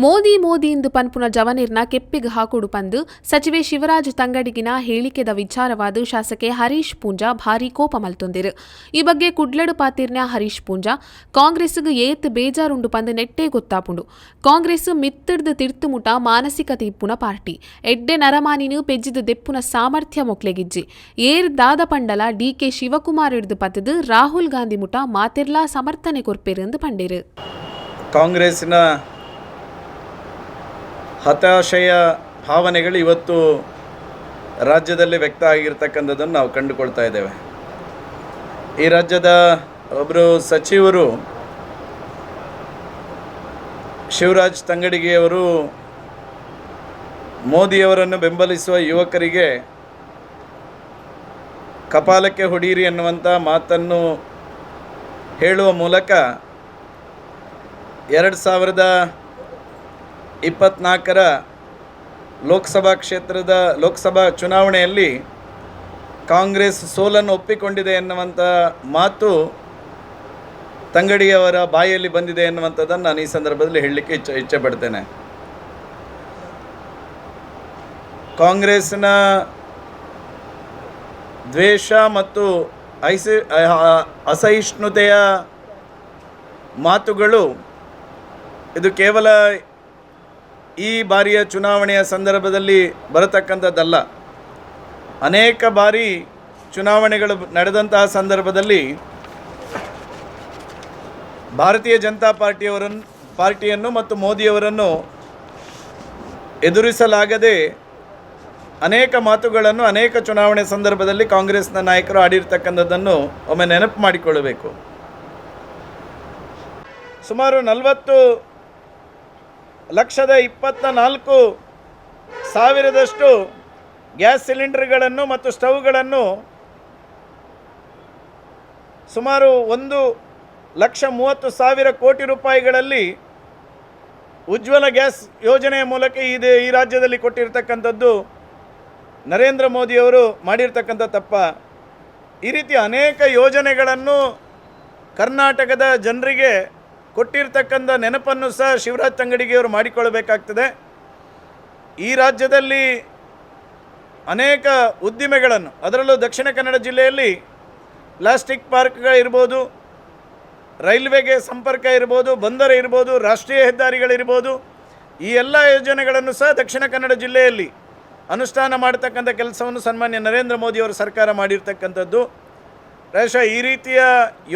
ಮೋದಿ ಮೋದಿ ಇಂದು ಪನ್ಪುನ ಜವನಿರ್ನ ಕೆಪ್ಪಿಗೆ ಹಾಕುಡು ಪಂದು ಸಚಿವೆ ಶಿವರಾಜ್ ತಂಗಡಿಗಿನ ಹೇಳಿಕೆದ ವಿಚಾರವಾದ ಶಾಸಕೆ ಹರೀಶ್ ಪೂಂಜಾ ಭಾರಿ ಕೋಪ ಮಲ್ತೊಂದಿರು. ಈ ಬಗ್ಗೆ ಕುಡ್ಲಡು ಪಾತಿರ್ನ ಹರೀಶ್ ಪೂಂಜಾ ಕಾಂಗ್ರೆಸ್ಗೆ ಏತ್ ಬೇಜಾರುಂಡು ಪಂದು ನೆಟ್ಟೆ ಗೊತ್ತಾಪುಂಡು. ಕಾಂಗ್ರೆಸ್ ಮಿತ್ತಿಡ್ದು ತಿಡ್ತುಮುಟ ಮಾನಸಿಕತೆ ಇಪ್ಪುನ ಪಾರ್ಟಿ. ಎಡ್ಡೆ ನರಮಾನಿನು ಪೆಜ್ಜಿದ ದೆಪ್ಪುನ ಸಾಮರ್ಥ್ಯ ಮೊಕ್ಲೆಗಿಜ್ಜಿ ಏರ್ ದಾದ ಪಂಡಲ ಡಿಕೆ ಶಿವಕುಮಾರ್ ಹಿಡ್ದು ಪತ್ತದು ರಾಹುಲ್ ಗಾಂಧಿ ಮುಟ ಮಾತಿರ್ಲಾ ಸಮರ್ಥನೆ ಕೊರ್ಪೆರೆಂದು ಪಂಡೇರು. ಕಾಂಗ್ರೆಸ್ಸಿನ ಹತಾಶೆಯ ಭಾವನೆಗಳು ಇವತ್ತು ರಾಜ್ಯದಲ್ಲಿ ವ್ಯಕ್ತ ಆಗಿರ್ತಕ್ಕಂಥದ್ದನ್ನು ನಾವು ಕಂಡುಕೊಳ್ತಾ ಇದ್ದೇವೆ. ಈ ರಾಜ್ಯದ ಒಬ್ಬರು ಸಚಿವರು ಶಿವರಾಜ್ ತಂಗಡಿಗೆಯವರು ಮೋದಿಯವರನ್ನು ಬೆಂಬಲಿಸುವ ಯುವಕರಿಗೆ ಕಪಾಲಕ್ಕೆ ಹೊಡೀರಿ ಎನ್ನುವಂಥ ಮಾತನ್ನು ಹೇಳುವ ಮೂಲಕ ಎರಡು ಸಾವಿರದ ಇಪ್ಪತ್ನಾಲ್ಕರ ಲೋಕಸಭಾ ಕ್ಷೇತ್ರದ ಲೋಕಸಭಾ ಚುನಾವಣೆಯಲ್ಲಿ ಕಾಂಗ್ರೆಸ್ ಸೋಲನ್ನು ಒಪ್ಪಿಕೊಂಡಿದೆ ಎನ್ನುವಂಥ ಮಾತು ತಂಗಡಿಯವರ ಬಾಯಲ್ಲಿ ಬಂದಿದೆ ಎನ್ನುವಂಥದ್ದನ್ನು ನಾನು ಈ ಸಂದರ್ಭದಲ್ಲಿ ಹೇಳಲಿಕ್ಕೆ ಇಚ್ಛ ಇಚ್ಛೆ ಪಡ್ತೇನೆ. ಕಾಂಗ್ರೆಸ್ನ ದ್ವೇಷ ಮತ್ತು ಐಸಿ ಅಸಹಿಷ್ಣುತೆಯ ಮಾತುಗಳು ಇದು ಕೇವಲ ಈ ಬಾರಿಯ ಚುನಾವಣೆಯ ಸಂದರ್ಭದಲ್ಲಿ ಬರತಕ್ಕಂಥದ್ದಲ್ಲ. ಅನೇಕ ಬಾರಿ ಚುನಾವಣೆಗಳು ನಡೆದಂತಹ ಸಂದರ್ಭದಲ್ಲಿ ಭಾರತೀಯ ಜನತಾ ಪಾರ್ಟಿಯವರನ್ನು ಪಾರ್ಟಿಯನ್ನು ಮತ್ತು ಮೋದಿಯವರನ್ನು ಎದುರಿಸಲಾಗದೆ ಅನೇಕ ಮಾತುಗಳನ್ನು ಅನೇಕ ಚುನಾವಣೆ ಸಂದರ್ಭದಲ್ಲಿ ಕಾಂಗ್ರೆಸ್ನ ನಾಯಕರು ಆಡಿರ್ತಕ್ಕಂಥದ್ದನ್ನು ಒಮ್ಮೆ ನೆನಪು ಮಾಡಿಕೊಳ್ಳಬೇಕು. ಸುಮಾರು ನಲವತ್ತು ಲಕ್ಷದ ಇಪ್ಪತ್ತ ನಾಲ್ಕು ಸಾವಿರದಷ್ಟು ಗ್ಯಾಸ್ ಸಿಲಿಂಡರ್ಗಳನ್ನು ಮತ್ತು ಸ್ಟವ್ಗಳನ್ನು ಸುಮಾರು ಒಂದು ಲಕ್ಷ ಮೂವತ್ತು ಸಾವಿರ ಕೋಟಿ ರೂಪಾಯಿಗಳಲ್ಲಿ ಉಜ್ವಲ ಗ್ಯಾಸ್ ಯೋಜನೆಯ ಮೂಲಕ ಇದೆ ಈ ರಾಜ್ಯದಲ್ಲಿ ಕೊಟ್ಟಿರ್ತಕ್ಕಂಥದ್ದು ನರೇಂದ್ರ ಮೋದಿಯವರು ಮಾಡಿರ್ತಕ್ಕಂಥ ತಪ್ಪ. ಈ ರೀತಿ ಅನೇಕ ಯೋಜನೆಗಳನ್ನು ಕರ್ನಾಟಕದ ಜನರಿಗೆ ಕೊಟ್ಟಿರ್ತಕ್ಕಂಥ ನೆನಪನ್ನು ಸಹ ಶಿವರಾಜ್ ತಂಗಡಿಗೆಯವರು ಮಾಡಿಕೊಳ್ಳಬೇಕಾಗ್ತದೆ. ಈ ರಾಜ್ಯದಲ್ಲಿ ಅನೇಕ ಉದ್ದಿಮೆಗಳನ್ನು, ಅದರಲ್ಲೂ ದಕ್ಷಿಣ ಕನ್ನಡ ಜಿಲ್ಲೆಯಲ್ಲಿ ಪ್ಲಾಸ್ಟಿಕ್ ಪಾರ್ಕ್ಗಳಿರ್ಬೋದು ರೈಲ್ವೆಗೆ ಸಂಪರ್ಕ ಇರ್ಬೋದು, ಬಂದರ ಇರ್ಬೋದು, ರಾಷ್ಟ್ರೀಯ ಹೆದ್ದಾರಿಗಳಿರ್ಬೋದು ಈ ಎಲ್ಲ ಯೋಜನೆಗಳನ್ನು ಸಹ ದಕ್ಷಿಣ ಕನ್ನಡ ಜಿಲ್ಲೆಯಲ್ಲಿ ಅನುಷ್ಠಾನ ಮಾಡತಕ್ಕಂಥ ಕೆಲಸವನ್ನು ಸನ್ಮಾನ್ಯ ನರೇಂದ್ರ ಮೋದಿಯವರು ಸರ್ಕಾರ ಮಾಡಿರ್ತಕ್ಕಂಥದ್ದು. ಪ್ರಾಯಶಃ ಈ ರೀತಿಯ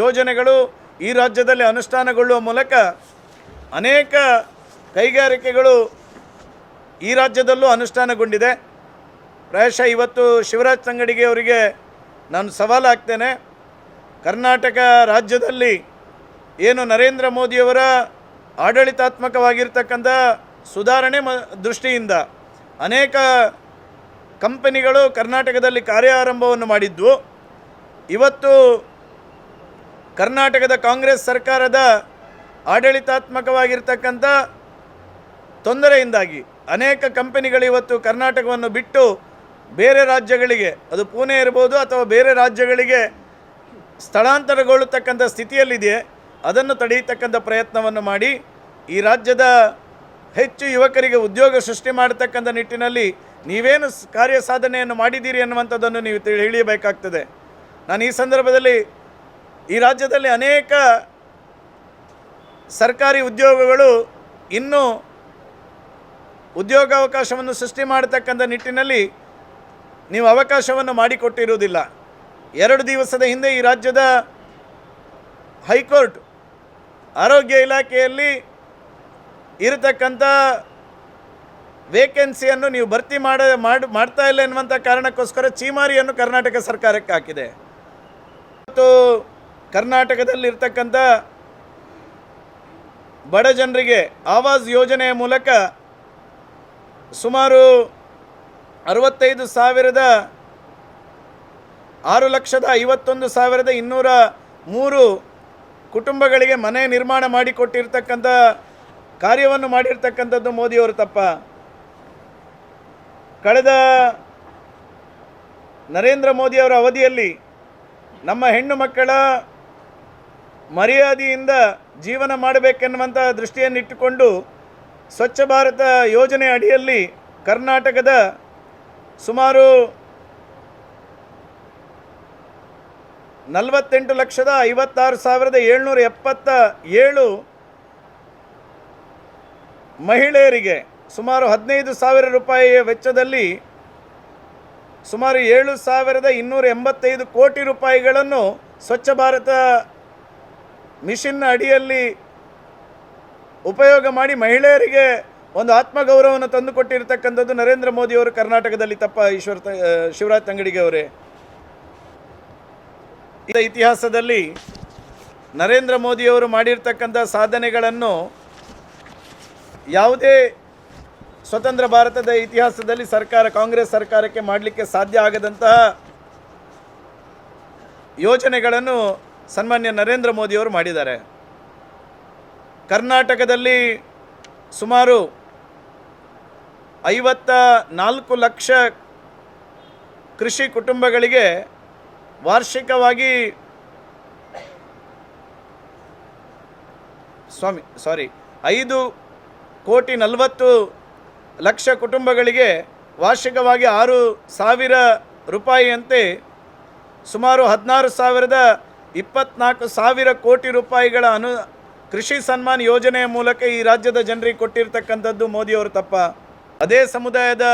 ಯೋಜನೆಗಳು ಈ ರಾಜ್ಯದಲ್ಲಿ ಅನುಷ್ಠಾನಗೊಳ್ಳುವ ಮೂಲಕ ಅನೇಕ ಕೈಗಾರಿಕೆಗಳು ಈ ರಾಜ್ಯದಲ್ಲೂ ಅನುಷ್ಠಾನಗೊಂಡಿದೆ. ಪ್ರಾಯಶಃ ಇವತ್ತು ಶಿವರಾಜ್ ತಂಗಡಿಗೆ ಅವರಿಗೆ ನಾನು ಸವಾಲು ಹಾಕ್ತೇನೆ ಕರ್ನಾಟಕ ರಾಜ್ಯದಲ್ಲಿ ಏನು ನರೇಂದ್ರ ಮೋದಿಯವರ ಆಡಳಿತಾತ್ಮಕವಾಗಿರ್ತಕ್ಕಂಥ ಸುಧಾರಣೆ ಮ, ದೃಷ್ಟಿಯಿಂದ ಅನೇಕ ಕಂಪನಿಗಳು ಕರ್ನಾಟಕದಲ್ಲಿ ಕಾರ್ಯಾರಂಭವನ್ನು ಮಾಡಿದ್ವು. ಇವತ್ತು ಕರ್ನಾಟಕದ ಕಾಂಗ್ರೆಸ್ ಸರ್ಕಾರದ ಆಡಳಿತಾತ್ಮಕವಾಗಿರ್ತಕ್ಕಂಥ ತೊಂದರೆಯಿಂದಾಗಿ ಅನೇಕ ಕಂಪನಿಗಳು ಇವತ್ತು ಕರ್ನಾಟಕವನ್ನು ಬಿಟ್ಟು ಬೇರೆ ರಾಜ್ಯಗಳಿಗೆ, ಅದು ಪುಣೆ ಇರ್ಬೋದು ಅಥವಾ ಬೇರೆ ರಾಜ್ಯಗಳಿಗೆ ಸ್ಥಳಾಂತರಗೊಳ್ಳತಕ್ಕಂಥ ಸ್ಥಿತಿಯಲ್ಲಿದೆ. ಅದನ್ನು ತಡೆಯತಕ್ಕಂಥ ಪ್ರಯತ್ನವನ್ನು ಮಾಡಿ, ಈ ರಾಜ್ಯದ ಹೆಚ್ಚು ಯುವಕರಿಗೆ ಉದ್ಯೋಗ ಸೃಷ್ಟಿ ಮಾಡತಕ್ಕಂಥ ನಿಟ್ಟಿನಲ್ಲಿ ನೀವೇನು ಕಾರ್ಯ ಸಾಧನೆಯನ್ನು ಮಾಡಿದ್ದೀರಿ ಅನ್ನುವಂಥದ್ದನ್ನು ನೀವು ತಿಳಿ, ತಿಳಿಯಬೇಕಾಗ್ತದೆ. ನಾನು ಈ ಸಂದರ್ಭದಲ್ಲಿ ಈ ರಾಜ್ಯದಲ್ಲಿ ಅನೇಕ ಸರ್ಕಾರಿ ಉದ್ಯೋಗಗಳು ಇನ್ನೂ ಉದ್ಯೋಗಾವಕಾಶವನ್ನು ಸೃಷ್ಟಿ ಮಾಡತಕ್ಕಂಥ ನಿಟ್ಟಿನಲ್ಲಿ ನೀವು ಅವಕಾಶವನ್ನು ಮಾಡಿಕೊಟ್ಟಿರುವುದಿಲ್ಲ. ಎರಡು ದಿವಸದ ಹಿಂದೆ ಈ ರಾಜ್ಯದ ಹೈಕೋರ್ಟ್ ಆರೋಗ್ಯ ಇಲಾಖೆಯಲ್ಲಿ ಇರತಕ್ಕಂಥ ವೇಕೆನ್ಸಿಯನ್ನು ನೀವು ಭರ್ತಿ ಮಾಡ, ಮಾಡ್, ಮಾಡ್ತಾ ಇಲ್ಲ ಎನ್ನುವಂಥ ಕಾರಣಕ್ಕೋಸ್ಕರ ಚೀಮಾರಿಯನ್ನು ಕರ್ನಾಟಕ ಸರ್ಕಾರಕ್ಕೆ ಹಾಕಿದೆ. ಮತ್ತು ಕರ್ನಾಟಕದಲ್ಲಿರ್ತಕ್ಕಂಥ ಬಡ ಜನರಿಗೆ ಆವಾಸ್ ಯೋಜನೆಯ ಮೂಲಕ ಸುಮಾರು ಅರವತ್ತೈದು ಸಾವಿರದ ಆರು ಲಕ್ಷದ ಐವತ್ತೊಂದು ಸಾವಿರದ ಇನ್ನೂರ ಮೂರು ಕುಟುಂಬಗಳಿಗೆ ಮನೆ ನಿರ್ಮಾಣ ಮಾಡಿಕೊಟ್ಟಿರ್ತಕ್ಕಂಥ ಕಾರ್ಯವನ್ನು ಮಾಡಿರ್ತಕ್ಕಂಥದ್ದು ಮೋದಿಯವರು ತಪ್ಪ. ಕಳೆದ ನರೇಂದ್ರ ಮೋದಿಯವರ ಅವಧಿಯಲ್ಲಿ ನಮ್ಮ ಹೆಣ್ಣು ಮಕ್ಕಳ ಮರ್ಯಾದೆಯಿಂದ ಜೀವನ ಮಾಡಬೇಕೆನ್ನುವಂಥ ದೃಷ್ಟಿಯನ್ನಿಟ್ಟುಕೊಂಡು ಸ್ವಚ್ಛ ಭಾರತ ಯೋಜನೆ ಅಡಿಯಲ್ಲಿ ಕರ್ನಾಟಕದ ಸುಮಾರು ನಲವತ್ತೆಂಟು ಲಕ್ಷದ ಐವತ್ತಾರು ಸಾವಿರದ ಏಳ್ನೂರ ಎಪ್ಪತ್ತ ಏಳು ಮಹಿಳೆಯರಿಗೆ ಸುಮಾರು ಹದಿನೈದು ಸಾವಿರ ರೂಪಾಯಿಯ ವೆಚ್ಚದಲ್ಲಿ ಸುಮಾರು ಏಳು ಸಾವಿರದ ಇನ್ನೂರ ಎಂಬತ್ತೈದು ಕೋಟಿ ರೂಪಾಯಿಗಳನ್ನು ಸ್ವಚ್ಛ ಭಾರತ ಮಿಷನ್ನ ಅಡಿಯಲ್ಲಿ ಉಪಯೋಗ ಮಾಡಿ ಮಹಿಳೆಯರಿಗೆ ಒಂದು ಆತ್ಮಗೌರವವನ್ನು ತಂದುಕೊಟ್ಟಿರ್ತಕ್ಕಂಥದ್ದು ನರೇಂದ್ರ ಮೋದಿಯವರು ಕರ್ನಾಟಕದಲ್ಲಿ ತಪ್ಪ ಈಶ್ವರ ಶಿವರಾಜ್ ತಂಗಡಿಗೆ ಅವರೇ. ಇತಿಹಾಸದಲ್ಲಿ ನರೇಂದ್ರ ಮೋದಿಯವರು ಮಾಡಿರ್ತಕ್ಕಂಥ ಸಾಧನೆಗಳನ್ನು ಯಾವುದೇ ಸ್ವತಂತ್ರ ಭಾರತದ ಇತಿಹಾಸದಲ್ಲಿ ಸರ್ಕಾರ, ಕಾಂಗ್ರೆಸ್ ಸರ್ಕಾರಕ್ಕೆ ಮಾಡಲಿಕ್ಕೆ ಸಾಧ್ಯ ಆಗದಂತಹ ಯೋಜನೆಗಳನ್ನು ಸನ್ಮಾನ್ಯ ನರೇಂದ್ರ ಮೋದಿಯವರು ಮಾಡಿದ್ದಾರೆ. ಕರ್ನಾಟಕದಲ್ಲಿ ಸುಮಾರು ಐವತ್ತ ನಾಲ್ಕು ಲಕ್ಷ ಕೃಷಿ ಕುಟುಂಬಗಳಿಗೆ ವಾರ್ಷಿಕವಾಗಿ ಸ್ವಾಮಿ ಸಾರಿ ಐದು ಕೋಟಿ ನಲವತ್ತು ಲಕ್ಷ ಕುಟುಂಬಗಳಿಗೆ ವಾರ್ಷಿಕವಾಗಿ ಆರು ಸಾವಿರ ರೂಪಾಯಿಯಂತೆ ಸುಮಾರು ಹದಿನಾರು ಸಾವಿರದ ಇಪ್ಪತ್ನಾಲ್ಕು ಸಾವಿರ ಕೋಟಿ ರೂಪಾಯಿಗಳ ಅನು ಕೃಷಿ ಸನ್ಮಾನ್ ಯೋಜನೆಯ ಮೂಲಕ ಈ ರಾಜ್ಯದ ಜನರಿಗೆ ಕೊಟ್ಟಿರ್ತಕ್ಕಂಥದ್ದು ಮೋದಿಯವರು ತಪ್ಪ. ಅದೇ ಸಮುದಾಯದ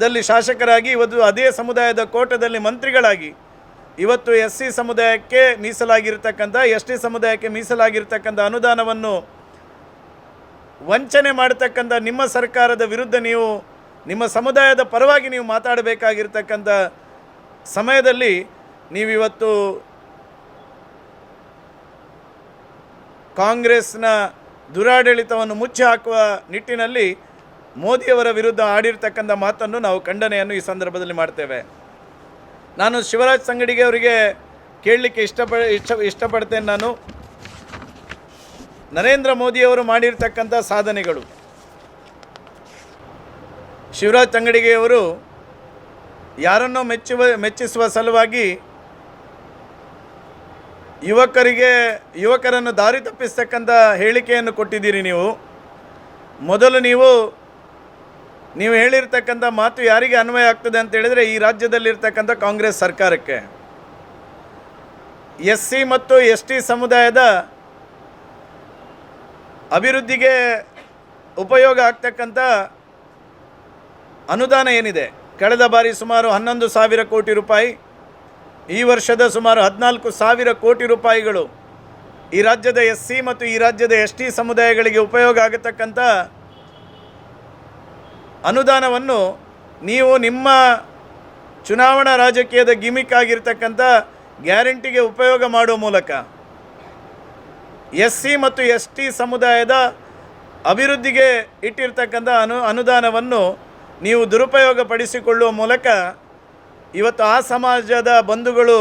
ದಲ್ಲಿ ಶಾಸಕರಾಗಿ, ಇವತ್ತು ಅದೇ ಸಮುದಾಯದ ಕೋಟದಲ್ಲಿ ಮಂತ್ರಿಗಳಾಗಿ, ಇವತ್ತು ಎಸ್ ಸಿ ಸಮುದಾಯಕ್ಕೆ ಮೀಸಲಾಗಿರ್ತಕ್ಕಂಥ, ಎಸ್ ಟಿ ಸಮುದಾಯಕ್ಕೆ ಮೀಸಲಾಗಿರ್ತಕ್ಕಂಥ ಅನುದಾನವನ್ನು ವಂಚನೆ ಮಾಡತಕ್ಕಂಥ ನಿಮ್ಮ ಸರ್ಕಾರದ ವಿರುದ್ಧ ನೀವು, ನಿಮ್ಮ ಸಮುದಾಯದ ಪರವಾಗಿ ನೀವು ಮಾತಾಡಬೇಕಾಗಿರ್ತಕ್ಕಂಥ ಸಮಯದಲ್ಲಿ ನೀವಿವತ್ತು ಕಾಂಗ್ರೆಸ್ನ ದುರಾಡಳಿತವನ್ನು ಮುಚ್ಚಿ ಹಾಕುವ ನಿಟ್ಟಿನಲ್ಲಿ ಮೋದಿಯವರ ವಿರುದ್ಧ ಆಡಿರ್ತಕ್ಕಂಥ ಮಾತನ್ನು ನಾವು ಖಂಡನೆಯನ್ನು ಈ ಸಂದರ್ಭದಲ್ಲಿ ಮಾಡ್ತೇವೆ. ನಾನು ಶಿವರಾಜ್ ಸಂಗಡಿಗೆ ಅವರಿಗೆ ಕೇಳಲಿಕ್ಕೆ ಇಷ್ಟಪ, ಇಷ್ಟ, ಇಷ್ಟಪಡ್ತೇನೆ ನಾನು. ನರೇಂದ್ರ ಮೋದಿಯವರು ಮಾಡಿರ್ತಕ್ಕಂಥ ಸಾಧನೆಗಳು. ಶಿವರಾಜ್ ಅಂಗಡಿಗೆಯವರು ಯಾರನ್ನೋ ಮೆಚ್ಚುವ, ಮೆಚ್ಚಿಸುವ ಸಲುವಾಗಿ ಯುವಕರಿಗೆ, ಯುವಕರನ್ನು ದಾರಿ ತಪ್ಪಿಸ್ತಕ್ಕಂಥ ಹೇಳಿಕೆಯನ್ನು ಕೊಟ್ಟಿದ್ದೀರಿ ನೀವು. ಮೊದಲು ನೀವು ನೀವು ಹೇಳಿರ್ತಕ್ಕಂಥ ಮಾತು ಯಾರಿಗೆ ಅನ್ವಯ ಆಗ್ತದೆ ಅಂತ ಹೇಳಿದರೆ ಈ ರಾಜ್ಯದಲ್ಲಿರ್ತಕ್ಕಂಥ ಕಾಂಗ್ರೆಸ್ ಸರ್ಕಾರಕ್ಕೆ. ಎಸ್ ಸಿ ಮತ್ತು ಎಸ್ ಟಿ ಸಮುದಾಯದ ಅಭಿವೃದ್ಧಿಗೆ ಉಪಯೋಗ ಆಗ್ತಕ್ಕಂಥ ಅನುದಾನ ಏನಿದೆ? ಕಳೆದ ಬಾರಿ ಸುಮಾರು ಹನ್ನೊಂದು ಸಾವಿರ ಕೋಟಿ ರೂಪಾಯಿ ಈ ವರ್ಷದ ಸುಮಾರು ಹದಿನಾಲ್ಕು ಸಾವಿರ ಕೋಟಿ ರೂಪಾಯಿಗಳು ಈ ರಾಜ್ಯದ ಎಸ್ ಸಿ ಮತ್ತು ಈ ರಾಜ್ಯದ ಎಸ್ ಟಿ ಸಮುದಾಯಗಳಿಗೆ ಉಪಯೋಗ ಆಗತಕ್ಕಂಥ ಅನುದಾನವನ್ನು ನೀವು ನಿಮ್ಮ ಚುನಾವಣಾ ರಾಜಕೀಯದ ಗಿಮಿಕ್ ಆಗಿರ್ತಕ್ಕಂಥ ಗ್ಯಾರಂಟಿಗೆ ಉಪಯೋಗ ಮಾಡುವ ಮೂಲಕ ಎಸ್ ಸಿ ಮತ್ತು ಎಸ್ ಟಿ ಸಮುದಾಯದ ಅಭಿವೃದ್ಧಿಗೆ ಇಟ್ಟಿರ್ತಕ್ಕಂಥ ಅನು ಅನುದಾನವನ್ನು ನೀವು ದುರುಪಯೋಗ ಪಡಿಸಿಕೊಳ್ಳುವ ಮೂಲಕ ಇವತ್ತು ಆ ಸಮಾಜದ ಬಂಧುಗಳು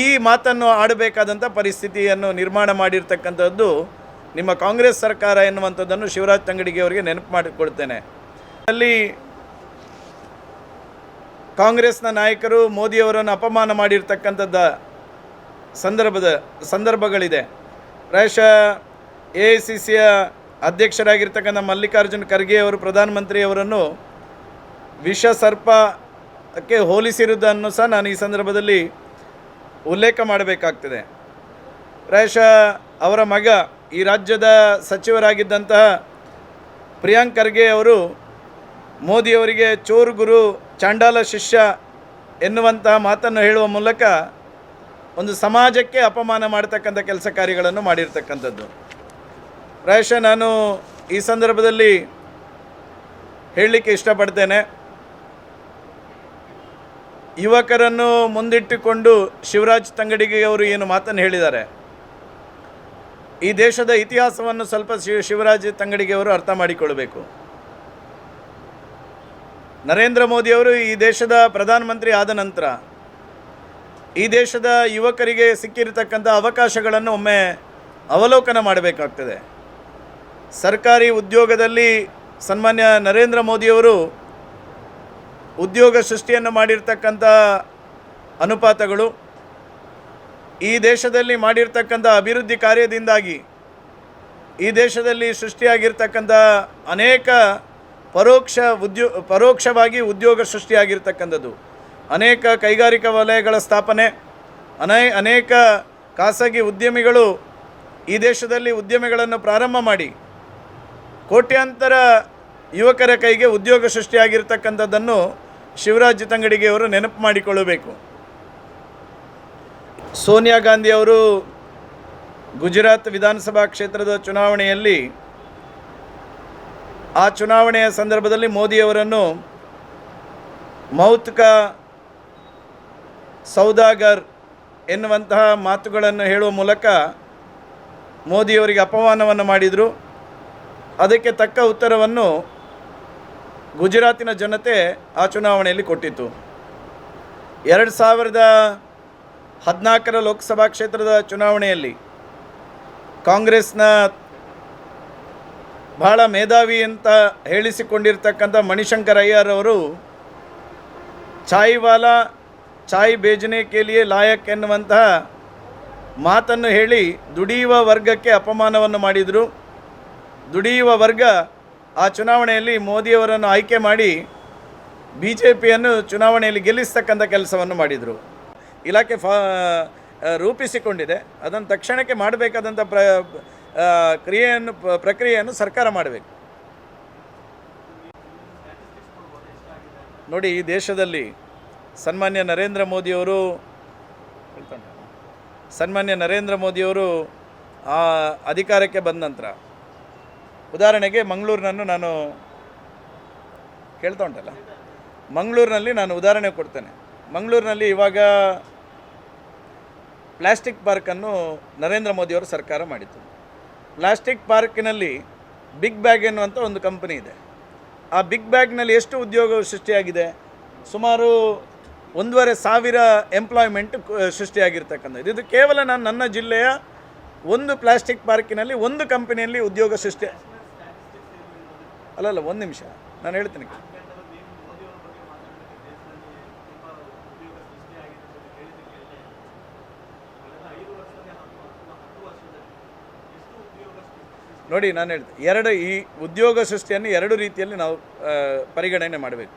ಈ ಮಾತನ್ನು ಆಡಬೇಕಾದಂಥ ಪರಿಸ್ಥಿತಿಯನ್ನು ನಿರ್ಮಾಣ ಮಾಡಿರ್ತಕ್ಕಂಥದ್ದು ನಿಮ್ಮ ಕಾಂಗ್ರೆಸ್ ಸರ್ಕಾರ ಎನ್ನುವಂಥದ್ದನ್ನು ಶಿವರಾಜ್ ತಂಗಡಿಗೆ ಅವರಿಗೆ ನೆನಪು ಮಾಡಿಕೊಡ್ತೇನೆ ಅಲ್ಲಿ ಕಾಂಗ್ರೆಸ್ನ ನಾಯಕರು ಮೋದಿಯವರನ್ನು ಅಪಮಾನ ಮಾಡಿರ್ತಕ್ಕಂಥದ್ದ ಸಂದರ್ಭದ ಸಂದರ್ಭಗಳಿದೆ. ಪ್ರಾಯಶಃ ಎ ಐ ಸಿ ಸಿಯ ಅಧ್ಯಕ್ಷರಾಗಿರ್ತಕ್ಕಂಥ ಮಲ್ಲಿಕಾರ್ಜುನ್ ಖರ್ಗೆಯವರು ಪ್ರಧಾನಮಂತ್ರಿಯವರನ್ನು ವಿಷ ಸರ್ಪಕ್ಕೆ ಹೋಲಿಸಿರುವುದನ್ನು ಸಹ ನಾನು ಈ ಸಂದರ್ಭದಲ್ಲಿ ಉಲ್ಲೇಖ ಮಾಡಬೇಕಾಗ್ತದೆ. ಪ್ರಾಯಶಃ ಅವರ ಮಗ, ಈ ರಾಜ್ಯದ ಸಚಿವರಾಗಿದ್ದಂತಹ ಪ್ರಿಯಾಂಕ್ ಖರ್ಗೆ ಅವರು ಮೋದಿಯವರಿಗೆ ಚೋರ್ ಗುರು ಚಾಂಡಾಲ ಶಿಷ್ಯ ಎನ್ನುವಂತಹ ಮಾತನ್ನು ಹೇಳುವ ಮೂಲಕ ಒಂದು ಸಮಾಜಕ್ಕೆ ಅಪಮಾನ ಮಾಡತಕ್ಕಂಥ ಕೆಲಸ ಕಾರ್ಯಗಳನ್ನು ಮಾಡಿರ್ತಕ್ಕಂಥದ್ದು. ಪ್ರಾಯಶಃ ನಾನು ಈ ಸಂದರ್ಭದಲ್ಲಿ ಹೇಳಲಿಕ್ಕೆ ಇಷ್ಟಪಡ್ತೇನೆ. ಯುವಕರನ್ನು ಮುಂದಿಟ್ಟುಕೊಂಡು ಶಿವರಾಜ್ ತಂಗಡಿಗೆ ಅವರು ಏನು ಮಾತನ್ನು ಹೇಳಿದ್ದಾರೆ? ಈ ದೇಶದ ಇತಿಹಾಸವನ್ನು ಸ್ವಲ್ಪ ಶಿವ ಶಿವರಾಜ್ ತಂಗಡಿಗೆ ಅವರು ಅರ್ಥ ಮಾಡಿಕೊಳ್ಳಬೇಕು ನರೇಂದ್ರ ಮೋದಿಯವರು ಈ ದೇಶದ ಪ್ರಧಾನಮಂತ್ರಿ ಆದ ನಂತರ ಈ ದೇಶದ ಯುವಕರಿಗೆ ಸಿಕ್ಕಿರತಕ್ಕಂಥ ಅವಕಾಶಗಳನ್ನು ಒಮ್ಮೆ ಅವಲೋಕನ ಮಾಡಬೇಕಾಗ್ತದೆ. ಸರ್ಕಾರಿ ಉದ್ಯೋಗದಲ್ಲಿ ಸನ್ಮಾನ್ಯ ನರೇಂದ್ರ ಮೋದಿಯವರು ಉದ್ಯೋಗ ಸೃಷ್ಟಿಯನ್ನು ಮಾಡಿರ್ತಕ್ಕಂಥ ಅನುಪಾತಗಳು, ಈ ದೇಶದಲ್ಲಿ ಮಾಡಿರ್ತಕ್ಕಂಥ ಅಭಿವೃದ್ಧಿ ಕಾರ್ಯದಿಂದಾಗಿ ಈ ದೇಶದಲ್ಲಿ ಸೃಷ್ಟಿಯಾಗಿರ್ತಕ್ಕಂಥ ಅನೇಕ ಪರೋಕ್ಷ ಉದ್ಯೋ, ಪರೋಕ್ಷವಾಗಿ ಉದ್ಯೋಗ ಸೃಷ್ಟಿಯಾಗಿರ್ತಕ್ಕಂಥದ್ದು. ಅನೇಕ ಕೈಗಾರಿಕಾ ವಲಯಗಳ ಸ್ಥಾಪನೆ, ಅನೇ, ಅನೇಕ ಖಾಸಗಿ ಉದ್ಯಮಿಗಳು ಈ ದೇಶದಲ್ಲಿ ಉದ್ಯಮಿಗಳನ್ನು ಪ್ರಾರಂಭ ಮಾಡಿ, ಕೋಟ್ಯಾಂತರ ಯುವಕರ ಕೈಗೆ ಉದ್ಯೋಗ ಸೃಷ್ಟಿಯಾಗಿರ್ತಕ್ಕಂಥದ್ದನ್ನು ಶಿವರಾಜ್ ತಂಗಡಿಗೆಯವರು ನೆನಪು ಮಾಡಿಕೊಳ್ಳಬೇಕು. ಸೋನಿಯಾ ಗಾಂಧಿ ಅವರು ಗುಜರಾತ್ ವಿಧಾನಸಭಾ ಕ್ಷೇತ್ರದ ಚುನಾವಣೆಯಲ್ಲಿ ಆ ಚುನಾವಣೆಯ ಸಂದರ್ಭದಲ್ಲಿ ಮೋದಿಯವರನ್ನು ಮೌತ್ಕ ಸೌದಾಗರ್ ಎನ್ನುವಂತಹ ಮಾತುಗಳನ್ನು ಹೇಳುವ ಮೂಲಕ ಮೋದಿಯವರಿಗೆ ಅಪಮಾನವನ್ನು ಮಾಡಿದರು. ಅದಕ್ಕೆ ತಕ್ಕ ಉತ್ತರವನ್ನು ಗುಜರಾತಿನ ಜನತೆ ಆ ಚುನಾವಣೆಯಲ್ಲಿ ಕೊಟ್ಟಿತ್ತು. ಎರಡು ಸಾವಿರದ ಹದಿನಾಲ್ಕರ ಲೋಕಸಭಾ ಕ್ಷೇತ್ರದ ಚುನಾವಣೆಯಲ್ಲಿ ಕಾಂಗ್ರೆಸ್ನ ಬಹಳ ಮೇಧಾವಿ ಅಂತ ಹೇಳಿಸಿಕೊಂಡಿರ್ತಕ್ಕಂಥ ಮಣಿಶಂಕರ್ ಅಯ್ಯರ್ ಅವರು, ಚಾಯಿವಾಲ ವಾಲಾ ಚಾಯ್ ಬೇಜನೆ ಕೇಲಿಯೇ ಲಾಯಕ್ ಎನ್ನುವಂತಹ ಮಾತನ್ನು ಹೇಳಿ ದುಡಿಯುವ ವರ್ಗಕ್ಕೆ ಅಪಮಾನವನ್ನು ಮಾಡಿದರು. ದುಡಿಯುವ ವರ್ಗ ಆ ಚುನಾವಣೆಯಲ್ಲಿ ಮೋದಿಯವರನ್ನು ಆಯ್ಕೆ ಮಾಡಿ ಬಿ ಜೆ ಪಿಯನ್ನು ಚುನಾವಣೆಯಲ್ಲಿ ಗೆಲ್ಲಿಸ್ತಕ್ಕಂಥ ಕೆಲಸವನ್ನು ಮಾಡಿದರು. ಇಲಾಖೆ ಫಾ ರೂಪಿಸಿಕೊಂಡಿದೆ. ಅದನ್ನು ತಕ್ಷಣಕ್ಕೆ ಮಾಡಬೇಕಾದಂಥ ಪ್ರ ಕ್ರಿಯೆಯನ್ನು ಪ್ರಕ್ರಿಯೆಯನ್ನು ಸರ್ಕಾರ ಮಾಡಬೇಕು. ನೋಡಿ, ಈ ದೇಶದಲ್ಲಿ ಸನ್ಮಾನ್ಯ ನರೇಂದ್ರ ಮೋದಿಯವರು, ಸನ್ಮಾನ್ಯ ನರೇಂದ್ರ ಮೋದಿಯವರು ಅಧಿಕಾರಕ್ಕೆ ಬಂದ ನಂತರ ಉದಾಹರಣೆಗೆ ಮಂಗಳೂರಿನನ್ನು ನಾನು ಕೇಳ್ತಾ ಉಂಟಲ್ಲ. ಮಂಗಳೂರಿನಲ್ಲಿ ನಾನು ಉದಾಹರಣೆ ಕೊಡ್ತೇನೆ. ಮಂಗಳೂರಿನಲ್ಲಿ ಇವಾಗ ಪ್ಲಾಸ್ಟಿಕ್ ಪಾರ್ಕನ್ನು ನರೇಂದ್ರ ಮೋದಿಯವರು ಸರ್ಕಾರ ಮಾಡಿತು ಪ್ಲಾಸ್ಟಿಕ್ ಪಾರ್ಕಿನಲ್ಲಿ ಬಿಗ್ ಬ್ಯಾಗ್ ಎನ್ನುವಂಥ ಒಂದು ಕಂಪನಿ ಇದೆ. ಆ ಬಿಗ್ ಬ್ಯಾಗ್ನಲ್ಲಿ ಎಷ್ಟು ಉದ್ಯೋಗ ಸೃಷ್ಟಿಯಾಗಿದೆ? ಸುಮಾರು ಒಂದೂವರೆ ಸಾವಿರ ಎಂಪ್ಲಾಯ್ಮೆಂಟ್ ಸೃಷ್ಟಿಯಾಗಿರ್ತಕ್ಕಂಥದ್ದು. ಇದು ಕೇವಲ ನಾನು ನನ್ನ ಜಿಲ್ಲೆಯ ಒಂದು ಪ್ಲಾಸ್ಟಿಕ್ ಪಾರ್ಕಿನಲ್ಲಿ ಒಂದು ಕಂಪನಿಯಲ್ಲಿ ಉದ್ಯೋಗ ಸೃಷ್ಟಿ ಅಲ್ಲಲ್ಲ, ಒಂದು ನಿಮಿಷ. ನಾನು ಹೇಳ್ತೀನಿ. ನೋಡಿ, ನಾನು ಹೇಳ್ತೀನಿ. ಎರಡು ಈ ಉದ್ಯೋಗ ಸೃಷ್ಟಿಯನ್ನು ಎರಡು ರೀತಿಯಲ್ಲಿ ನಾವು ಪರಿಗಣನೆ ಮಾಡಬೇಕು.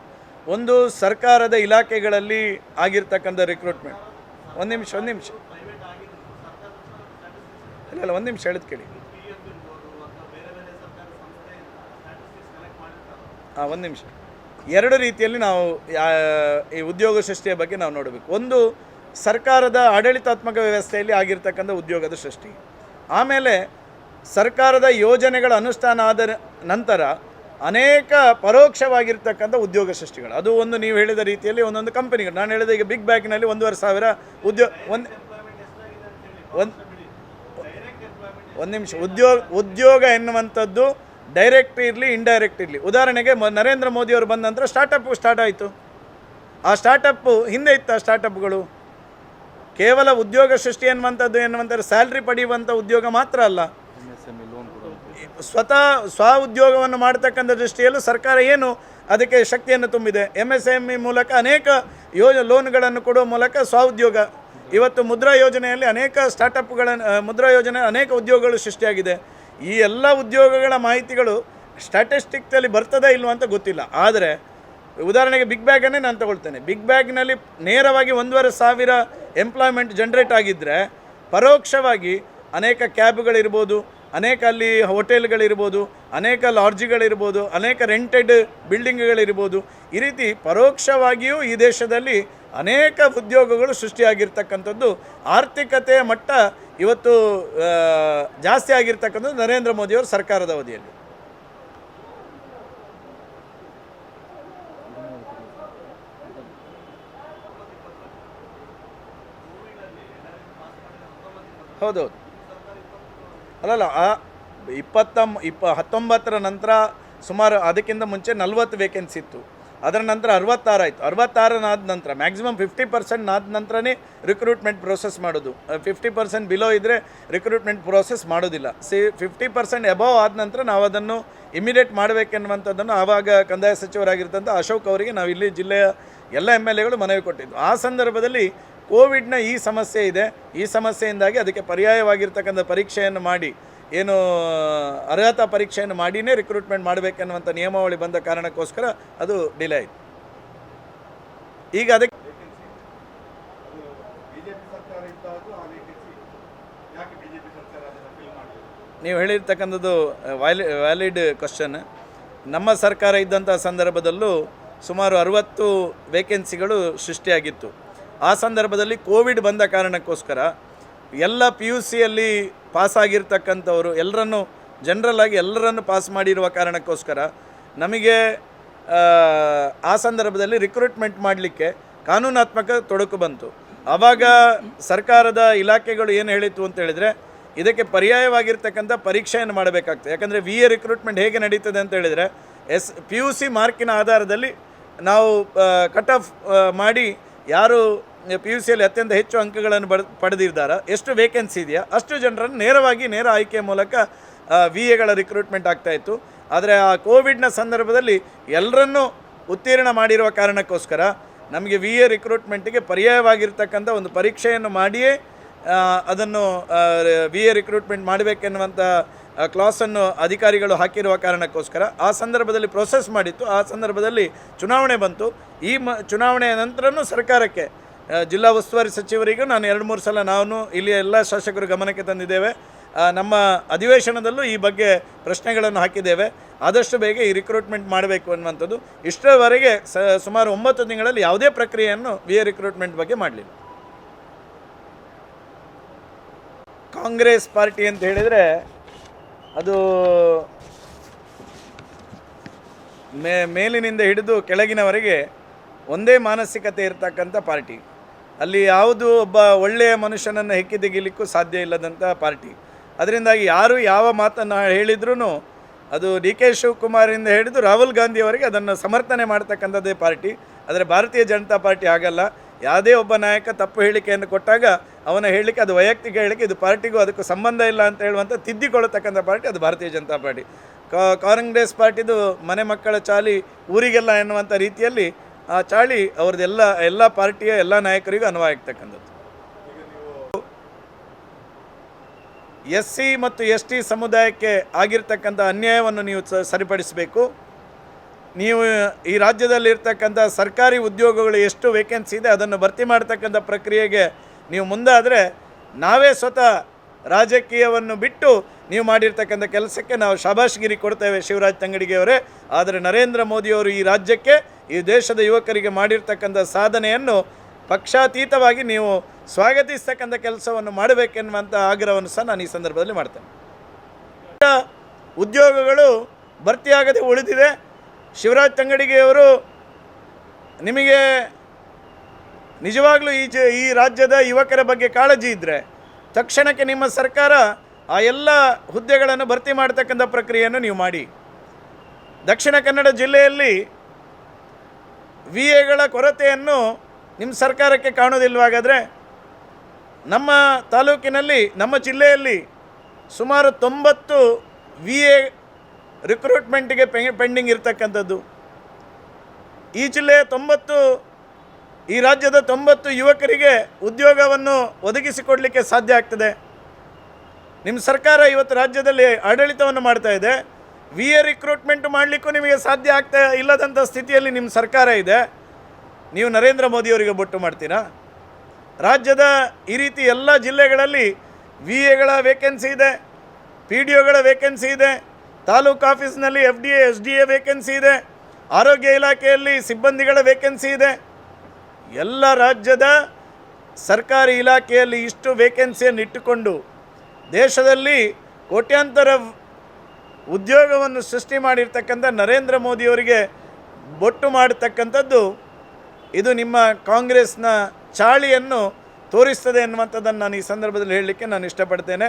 ಒಂದು ಸರ್ಕಾರದ ಇಲಾಖೆಗಳಲ್ಲಿ ಆಗಿರ್ತಕ್ಕಂಥ ರಿಕ್ರೂಟ್ಮೆಂಟ್ ಒಂದು ನಿಮಿಷ ಒಂದು ನಿಮಿಷ. ಇಲ್ಲ ಒಂದು ನಿಮಿಷ, ಹೇಳಿದ್ ಕೇಳಿ. ಹಾಂ ಒಂದು ನಿಮಿಷ. ಎರಡು ರೀತಿಯಲ್ಲಿ ನಾವು ಈ ಉದ್ಯೋಗ ಸೃಷ್ಟಿಯ ಬಗ್ಗೆ ನಾವು ನೋಡಬೇಕು. ಒಂದು, ಸರ್ಕಾರದ ಆಡಳಿತಾತ್ಮಕ ವ್ಯವಸ್ಥೆಯಲ್ಲಿ ಆಗಿರ್ತಕ್ಕಂಥ ಉದ್ಯೋಗದ ಸೃಷ್ಟಿ. ಆಮೇಲೆ, ಸರ್ಕಾರದ ಯೋಜನೆಗಳ ಅನುಷ್ಠಾನ ಆದ ನಂತರ ಅನೇಕ ಪರೋಕ್ಷವಾಗಿರ್ತಕ್ಕಂಥ ಉದ್ಯೋಗ ಸೃಷ್ಟಿಗಳು. ಅದು ಒಂದು ನೀವು ಹೇಳಿದ ರೀತಿಯಲ್ಲಿ ಒಂದೊಂದು ಕಂಪನಿಗಳು. ನಾನು ಹೇಳಿದ ಈಗ ಬಿಗ್ ಬ್ಯಾಗ್ನಲ್ಲಿ ಒಂದೂವರೆ ಸಾವಿರ ಉದ್ಯೋಗ ಒಂದು ಒಂದು ಒಂದು ನಿಮಿಷ. ಉದ್ಯೋಗ ಉದ್ಯೋಗ ಎನ್ನುವಂಥದ್ದು ಡೈರೆಕ್ಟ್ ಇರಲಿ ಇಂಡೈರೆಕ್ಟ್ ಇರಲಿ. ಉದಾಹರಣೆಗೆ ಮ ನರೇಂದ್ರ ಮೋದಿಯವರು ಬಂದ ನಂತರ ಸ್ಟಾರ್ಟಪ್ ಸ್ಟಾರ್ಟ್ ಆಯಿತು. ಆ ಸ್ಟಾರ್ಟಪ್ಪು ಹಿಂದೆ ಇತ್ತು ಆ ಸ್ಟಾರ್ಟಪ್ಗಳು ಕೇವಲ ಉದ್ಯೋಗ ಸೃಷ್ಟಿ ಎನ್ನುವಂಥದ್ದು ಎನ್ನುವಂಥದ್ದು ಸ್ಯಾಲ್ರಿ ಪಡೆಯುವಂಥ ಉದ್ಯೋಗ ಮಾತ್ರ ಅಲ್ಲ. ಸ್ವತಃ ಸ್ವ ಉದ್ಯೋಗವನ್ನು ಮಾಡತಕ್ಕಂಥ ದೃಷ್ಟಿಯಲ್ಲೂ ಸರ್ಕಾರ ಏನು ಅದಕ್ಕೆ ಶಕ್ತಿಯನ್ನು ತುಂಬಿದೆ. ಎಂ ಎಸ್ ಎಂ ಇ ಮೂಲಕ ಅನೇಕ ಯೋಜ ಲೋನ್ಗಳನ್ನು ಕೊಡುವ ಮೂಲಕ ಸ್ವ ಉದ್ಯೋಗ. ಇವತ್ತು ಮುದ್ರಾ ಯೋಜನೆಯಲ್ಲಿ ಅನೇಕ ಸ್ಟಾರ್ಟಪ್ಗಳನ್ನು ಮುದ್ರಾ ಯೋಜನೆ ಅನೇಕ ಉದ್ಯೋಗಗಳು ಸೃಷ್ಟಿಯಾಗಿದೆ. ಈ ಎಲ್ಲ ಉದ್ಯೋಗಗಳ ಮಾಹಿತಿಗಳು ಸ್ಟ್ಯಾಟಿಸ್ಟಿಕ್ಸಲ್ಲಿ ಬರ್ತದಾ ಇಲ್ವಾ ಅಂತ ಗೊತ್ತಿಲ್ಲ. ಆದರೆ ಉದಾಹರಣೆಗೆ ಬಿಗ್ ಬ್ಯಾಗನ್ನೇ ನಾನು ತಗೊಳ್ತೇನೆ. ಬಿಗ್ ಬ್ಯಾಗ್ನಲ್ಲಿ ನೇರವಾಗಿ ಒಂದೂವರೆ ಸಾವಿರ ಎಂಪ್ಲಾಯ್ಮೆಂಟ್ ಜನ್ರೇಟ್ ಆಗಿದ್ದರೆ ಪರೋಕ್ಷವಾಗಿ ಅನೇಕ ಕ್ಯಾಬ್ಗಳಿರ್ಬೋದು, ಅನೇಕ ಅಲ್ಲಿ ಹೋಟೆಲ್ಗಳಿರ್ಬೋದು, ಅನೇಕ ಲಾಡ್ಜ್ಗಳಿರ್ಬೋದು, ಅನೇಕ ರೆಂಟೆಡ್ ಬಿಲ್ಡಿಂಗ್ಗಳಿರ್ಬೋದು ಈ ರೀತಿ ಪರೋಕ್ಷವಾಗಿಯೂ ಈ ದೇಶದಲ್ಲಿ ಅನೇಕ ಉದ್ಯೋಗಗಳು ಸೃಷ್ಟಿಯಾಗಿರ್ತಕ್ಕಂಥದ್ದು ಆರ್ಥಿಕತೆಯ ಮಟ್ಟ ಇವತ್ತು ಜಾಸ್ತಿ ಆಗಿರ್ತಕ್ಕಂಥದ್ದು ನರೇಂದ್ರ ಮೋದಿಯವರ ಸರ್ಕಾರದ ಅವಧಿಯಲ್ಲಿ. ಹೌದೌದು ಅಲ್ಲಲ್ಲ ಇಪ್ಪತ್ತ ಇಪ್ಪ, ಹತ್ತೊಂಬತ್ತರ ನಂತರ ಸುಮಾರು ಅದಕ್ಕಿಂತ ಮುಂಚೆ ನಲ್ವತ್ತು ವೇಕೆನ್ಸಿ ಇತ್ತು. ಅದರ ನಂತರ ಅರವತ್ತಾರು ಆಯಿತು. ಅರವತ್ತಾರನಾದ ನಂತರ ಮ್ಯಾಕ್ಸಿಮಮ್ ಫಿಫ್ಟಿ ಪರ್ಸೆಂಟ್ ಆದ ನಂತರನೇ ರಿಕ್ರೂಟ್ಮೆಂಟ್ ಪ್ರೋಸೆಸ್ ಮಾಡೋದು. ಫಿಫ್ಟಿ ಪರ್ಸೆಂಟ್ ಬಿಲೋ ಇದ್ದರೆ ರಿಕ್ರೂಟ್ಮೆಂಟ್ ಪ್ರೋಸೆಸ್ ಮಾಡೋದಿಲ್ಲ. ಸಿ ಫಿಫ್ಟಿ ಪರ್ಸೆಂಟ್ ಎಬೋವ್ ಆದ ನಂತರ ನಾವು ಅದನ್ನು ಇಮಿಡಿಯೇಟ್ ಮಾಡಬೇಕೆನ್ನುವಂಥದ್ದನ್ನು ಆವಾಗ ಕಂದಾಯ ಸಚಿವರಾಗಿರ್ತಂಥ ಅಶೋಕ್ ಅವರಿಗೆ ನಾವು ಇಲ್ಲಿ ಜಿಲ್ಲೆಯ ಎಲ್ಲ ಎಂ ಎಲ್ ಎಗಳು ಮನವಿ ಕೊಟ್ಟಿದ್ದು. ಆ ಸಂದರ್ಭದಲ್ಲಿ ಕೋವಿಡ್ನ ಈ ಸಮಸ್ಯೆ ಇದೆ. ಈ ಸಮಸ್ಯೆಯಿಂದಾಗಿ ಅದಕ್ಕೆ ಪರ್ಯಾಯವಾಗಿರ್ತಕ್ಕಂಥ ಪರೀಕ್ಷೆಯನ್ನು ಮಾಡಿ ಏನು ಅರ್ಹತಾ ಪರೀಕ್ಷೆಯನ್ನು ಮಾಡಿನೇ ರಿಕ್ರೂಟ್ಮೆಂಟ್ ಮಾಡಬೇಕನ್ನುವಂಥ ನಿಯಮಾವಳಿ ಬಂದ ಕಾರಣಕ್ಕೋಸ್ಕರ ಅದು ಡಿಲೇ ಆಯಿತು. ಈಗ ಅದಕ್ಕೆ ನೀವು ಹೇಳಿರ್ತಕ್ಕಂಥದ್ದು ವ್ಯಾಲಿ ವ್ಯಾಲಿಡ್ ಕ್ವಶನ್ ನಮ್ಮ ಸರ್ಕಾರ ಇದ್ದಂಥ ಸಂದರ್ಭದಲ್ಲೂ ಸುಮಾರು ಅರುವತ್ತು ವೇಕೆನ್ಸಿಗಳು ಸೃಷ್ಟಿಯಾಗಿತ್ತು. ಆ ಸಂದರ್ಭದಲ್ಲಿ ಕೋವಿಡ್ ಬಂದ ಕಾರಣಕ್ಕೋಸ್ಕರ ಎಲ್ಲ ಪಿ ಯು ಸಿಯಲ್ಲಿ ಪಾಸಾಗಿರ್ತಕ್ಕಂಥವರು ಎಲ್ಲರನ್ನು ಜನರಲ್ ಆಗಿ ಎಲ್ಲರನ್ನು ಪಾಸ್ ಮಾಡಿರುವ ಕಾರಣಕ್ಕೋಸ್ಕರ ನಮಗೆ ಆ, ಆ ಸಂದರ್ಭದಲ್ಲಿ ರಿಕ್ರೂಟ್ಮೆಂಟ್ ಮಾಡಲಿಕ್ಕೆ ಕಾನೂನಾತ್ಮಕ ತೊಡಕು ಬಂತು. ಆವಾಗ ಸರ್ಕಾರದ ಇಲಾಖೆಗಳು ಏನು ಹೇಳಿತ್ತು ಅಂತ ಹೇಳಿದರೆ ಇದಕ್ಕೆ ಪರ್ಯಾಯವಾಗಿರ್ತಕ್ಕಂಥ ಪರೀಕ್ಷೆಯನ್ನು ಮಾಡಬೇಕಾಗ್ತದೆ. ಯಾಕಂದರೆ ವಿ ಎ ರಿಕ್ರೂಟ್ಮೆಂಟ್ ಹೇಗೆ ನಡೀತದೆ ಅಂತ ಹೇಳಿದರೆ ಎಸ್ ಪಿ ಯು ಸಿ ಮಾರ್ಕಿನ ಆಧಾರದಲ್ಲಿ ನಾವು ಕಟ್ ಆಫ್ ಮಾಡಿ ಯಾರು ಪಿ ಯು ಸಿಯಲ್ಲಿ ಅತ್ಯಂತ ಹೆಚ್ಚು ಅಂಕಗಳನ್ನು ಬಡ್, ಪಡೆದಿದ್ದಾರೆ. ಎಷ್ಟು ವೇಕೆನ್ಸಿ ಇದೆಯಾ? ಅಷ್ಟು ಜನರನ್ನು ನೇರವಾಗಿ ನೇರ ಆಯ್ಕೆ ಮೂಲಕ ವಿ ಎಗಳ ರಿಕ್ರೂಟ್ಮೆಂಟ್ ಆಗ್ತಾಯಿತ್ತು ಆದರೆ ಆ ಕೋವಿಡ್ನ ಸಂದರ್ಭದಲ್ಲಿ ಎಲ್ಲರನ್ನೂ ಉತ್ತೀರ್ಣ ಮಾಡಿರುವ ಕಾರಣಕ್ಕೋಸ್ಕರ ನಮಗೆ ವಿ ಎ ರಿಕ್ರೂಟ್ಮೆಂಟಿಗೆ ಪರ್ಯಾಯವಾಗಿರ್ತಕ್ಕಂಥ ಒಂದು ಪರೀಕ್ಷೆಯನ್ನು ಮಾಡಿಯೇ ಅದನ್ನು ವಿ ಎ ರಿಕ್ರೂಟ್ಮೆಂಟ್ ಮಾಡಬೇಕೆನ್ನುವಂಥ ಕ್ಲಾಸನ್ನು ಅಧಿಕಾರಿಗಳು ಹಾಕಿರುವ ಕಾರಣಕ್ಕೋಸ್ಕರ ಆ ಸಂದರ್ಭದಲ್ಲಿ ಪ್ರೊಸೆಸ್ ಮಾಡಿತ್ತು. ಆ ಸಂದರ್ಭದಲ್ಲಿ ಚುನಾವಣೆ ಬಂತು. ಈ ಮ, ಚುನಾವಣೆಯ ನಂತರನೂ ಸರ್ಕಾರಕ್ಕೆ ಜಿಲ್ಲಾ ಉಸ್ತುವಾರಿ ಸಚಿವರಿಗೂ ನಾನು ಎರಡು ಮೂರು ಸಲ ನಾನು ಇಲ್ಲಿ ಎಲ್ಲ ಶಾಸಕರು ಗಮನಕ್ಕೆ ತಂದಿದ್ದೇವೆ. ನಮ್ಮ ಅಧಿವೇಶನದಲ್ಲೂ ಈ ಬಗ್ಗೆ ಪ್ರಶ್ನೆಗಳನ್ನು ಹಾಕಿದ್ದೇವೆ. ಆದಷ್ಟು ಬೇಗ ಈ ರಿಕ್ರೂಟ್ಮೆಂಟ್ ಮಾಡಬೇಕು ಅನ್ನುವಂಥದ್ದು. ಇಷ್ಟರವರೆಗೆ ಸುಮಾರು ಒಂಬತ್ತು ತಿಂಗಳಲ್ಲಿ ಯಾವುದೇ ಪ್ರಕ್ರಿಯೆಯನ್ನು ವಿ ಎ ರಿಕ್ರೂಟ್ಮೆಂಟ್ ಬಗ್ಗೆ ಮಾಡಲಿಲ್ಲ. ಕಾಂಗ್ರೆಸ್ ಪಾರ್ಟಿ ಅಂತ ಹೇಳಿದರೆ ಅದು ಮೇಲಿನಿಂದ ಹಿಡಿದು ಕೆಳಗಿನವರೆಗೆ ಒಂದೇ ಮಾನಸಿಕತೆ ಇರ್ತಕ್ಕಂಥ ಪಾರ್ಟಿ. ಅಲ್ಲಿ ಯಾವುದು ಒಬ್ಬ ಒಳ್ಳೆಯ ಮನುಷ್ಯನನ್ನು ಹೆಕ್ಕಿ ತೆಗಿಲಿಕ್ಕೂ ಸಾಧ್ಯ ಇಲ್ಲದಂಥ ಪಾರ್ಟಿ. ಅದರಿಂದಾಗಿ ಯಾರು ಯಾವ ಮಾತನ್ನು ಹೇಳಿದ್ರೂ ಅದು ಡಿ ಕೆ ಶಿವಕುಮಾರಿಂದ ಹಿಡಿದು ರಾಹುಲ್ ಗಾಂಧಿಯವರೆಗೆ ಅದನ್ನು ಸಮರ್ಥನೆ ಮಾಡ್ತಕ್ಕಂಥದ್ದೇ ಪಾರ್ಟಿ. ಆದರೆ ಭಾರತೀಯ ಜನತಾ ಪಾರ್ಟಿ ಆಗಲ್ಲ ಯಾವುದೇ ಒಬ್ಬ ನಾಯಕ ತಪ್ಪು ಹೇಳಿಕೆಯನ್ನು ಕೊಟ್ಟಾಗ ಅವನ ಹೇಳಿಕೆ ಅದು ವೈಯಕ್ತಿಕ ಹೇಳಿಕೆ ಇದು ಪಾರ್ಟಿಗೂ ಅದಕ್ಕೂ ಸಂಬಂಧ ಇಲ್ಲ ಅಂತ ಹೇಳುವಂಥ ತಿದ್ದಿಕೊಳ್ಳತಕ್ಕಂಥ ಪಾರ್ಟಿ ಅದು ಭಾರತೀಯ ಜನತಾ ಪಾರ್ಟಿ. ಕಾಂಗ್ರೆಸ್ ಪಾರ್ಟಿದು ಮನೆ ಮಕ್ಕಳ ಚಾಲಿ ಊರಿಗೆಲ್ಲ ಎನ್ನುವಂಥ ರೀತಿಯಲ್ಲಿ ಆ ಚಾಳಿ ಅವ್ರದ್ದೆಲ್ಲ ಎಲ್ಲ ಪಾರ್ಟಿಯ ಎಲ್ಲ ನಾಯಕರಿಗೂ ಅನ್ವಯ ಆಗ್ತಕ್ಕಂಥದ್ದು. ಎಸ್ ಸಿ ಮತ್ತು ಎಸ್ ಟಿ ಸಮುದಾಯಕ್ಕೆ ಆಗಿರ್ತಕ್ಕಂಥ ಅನ್ಯಾಯವನ್ನು ನೀವು ಸರಿಪಡಿಸಬೇಕು. ನೀವು ಈ ರಾಜ್ಯದಲ್ಲಿರ್ತಕ್ಕಂಥ ಸರ್ಕಾರಿ ಉದ್ಯೋಗಗಳು ಎಷ್ಟು ವೇಕೆನ್ಸಿ ಇದೆ ಅದನ್ನು ಭರ್ತಿ ಮಾಡ್ತಕ್ಕಂಥ ಪ್ರಕ್ರಿಯೆಗೆ ನೀವು ಮುಂದಾದರೆ ನಾವೇ ಸ್ವತಃ ರಾಜಕೀಯವನ್ನು ಬಿಟ್ಟು ನೀವು ಮಾಡಿರ್ತಕ್ಕಂಥ ಕೆಲಸಕ್ಕೆ ನಾವು ಶಾಬಾಷ್ಗಿರಿ ಕೊಡ್ತೇವೆ ಶಿವರಾಜ್ ತಂಗಡಿಗೆಯವರೇ. ಆದರೆ ನರೇಂದ್ರ ಮೋದಿಯವರು ಈ ರಾಜ್ಯಕ್ಕೆ, ಈ ದೇಶದ ಯುವಕರಿಗೆ ಮಾಡಿರ್ತಕ್ಕಂಥ ಸಾಧನೆಯನ್ನು ಪಕ್ಷಾತೀತವಾಗಿ ನೀವು ಸ್ವಾಗತಿಸ್ತಕ್ಕಂಥ ಕೆಲಸವನ್ನು ಮಾಡಬೇಕೆನ್ನುವಂಥ ಆಗ್ರಹವನ್ನು ಸಹ ನಾನು ಈ ಸಂದರ್ಭದಲ್ಲಿ ಮಾಡ್ತೇನೆ. ಉದ್ಯೋಗಗಳು ಭರ್ತಿಯಾಗದೆ ಉಳಿದಿದೆ. ಶಿವರಾಜ್ ತಂಗಡಿಗೆಯವರು ನಿಮಗೆ ನಿಜವಾಗ್ಲೂ ಈ ಜ, ಈ ರಾಜ್ಯದ ಯುವಕರ ಬಗ್ಗೆ ಕಾಳಜಿ ಇದ್ದರೆ ತಕ್ಷಣಕ್ಕೆ ನಿಮ್ಮ ಸರ್ಕಾರ ಆ ಎಲ್ಲ ಹುದ್ದೆಗಳನ್ನು ಭರ್ತಿ ಮಾಡ್ತಕ್ಕಂಥ ಪ್ರಕ್ರಿಯೆಯನ್ನು ನೀವು ಮಾಡಿ. ದಕ್ಷಿಣ ಕನ್ನಡ ಜಿಲ್ಲೆಯಲ್ಲಿ ವಿ ಎಗಳ ಕೊರತೆಯನ್ನು ನಿಮ್ಮ ಸರ್ಕಾರಕ್ಕೆ ಕಾಣೋದಿಲ್ವಾಗಾದರೆ ನಮ್ಮ ತಾಲೂಕಿನಲ್ಲಿ, ನಮ್ಮ ಜಿಲ್ಲೆಯಲ್ಲಿ ಸುಮಾರು ತೊಂಬತ್ತು ವಿ ಎ ರಿಕ್ರೂಟ್ಮೆಂಟಿಗೆ ಪೆಂಡಿಂಗ್ ಇರತಕ್ಕಂಥದ್ದು. ಈ ಜಿಲ್ಲೆಯ ತೊಂಬತ್ತು ಈ ರಾಜ್ಯದ ತೊಂಬತ್ತು ಯುವಕರಿಗೆ ಉದ್ಯೋಗವನ್ನು ಒದಗಿಸಿಕೊಡಲಿಕ್ಕೆ ಸಾಧ್ಯ ಆಗ್ತದೆ. ನಿಮ್ಮ ಸರ್ಕಾರ ಇವತ್ತು ರಾಜ್ಯದಲ್ಲಿ ಆಡಳಿತವನ್ನು ಮಾಡ್ತಾ ಇದೆ. ವಿ ಎ ರಿಕ್ರೂಟ್ಮೆಂಟ್ ಮಾಡಲಿಕ್ಕೂ ನಿಮಗೆ ಸಾಧ್ಯ ಆಗ್ತಾ ಇಲ್ಲದಂಥ ಸ್ಥಿತಿಯಲ್ಲಿ ನಿಮ್ಮ ಸರ್ಕಾರ ಇದೆ. ನೀವು ನರೇಂದ್ರ ಮೋದಿಯವರಿಗೆ ಬೊಟ್ಟು ಮಾಡ್ತೀರಾ? ರಾಜ್ಯದ ಈ ರೀತಿ ಎಲ್ಲ ಜಿಲ್ಲೆಗಳಲ್ಲಿ ವಿ ಎಗಳ ವೇಕೆನ್ಸಿ ಇದೆ ಪಿ ಡಿ ಒಗಳ ವೇಕೆನ್ಸಿ ಇದೆ, ತಾಲೂಕು ಆಫೀಸ್ನಲ್ಲಿ F D A S D A vacancy ಇದೆ, ಆರೋಗ್ಯ ಇಲಾಖೆಯಲ್ಲಿ ಸಿಬ್ಬಂದಿಗಳ ವೇಕೆನ್ಸಿ ಇದೆ ಎಲ್ಲ ರಾಜ್ಯದ ಸರ್ಕಾರಿ ಇಲಾಖೆಯಲ್ಲಿ ಇಷ್ಟು ವೇಕೆನ್ಸಿಯನ್ನು ಇಟ್ಟುಕೊಂಡು ದೇಶದಲ್ಲಿ ಕೋಟ್ಯಾಂತರ ಉದ್ಯೋಗವನ್ನು ಸೃಷ್ಟಿ ಮಾಡಿರ್ತಕ್ಕಂಥ ನರೇಂದ್ರ ಮೋದಿಯವರಿಗೆ ಬೊಟ್ಟು ಮಾಡತಕ್ಕಂಥದ್ದು ಇದು ನಿಮ್ಮ ಕಾಂಗ್ರೆಸ್ನ ಚಾಳಿಯನ್ನು ತೋರಿಸ್ತದೆ ಎನ್ನುವಂಥದ್ದನ್ನು ನಾನು ಈ ಸಂದರ್ಭದಲ್ಲಿ ಹೇಳಲಿಕ್ಕೆ ನಾನು ಇಷ್ಟಪಡ್ತೇನೆ.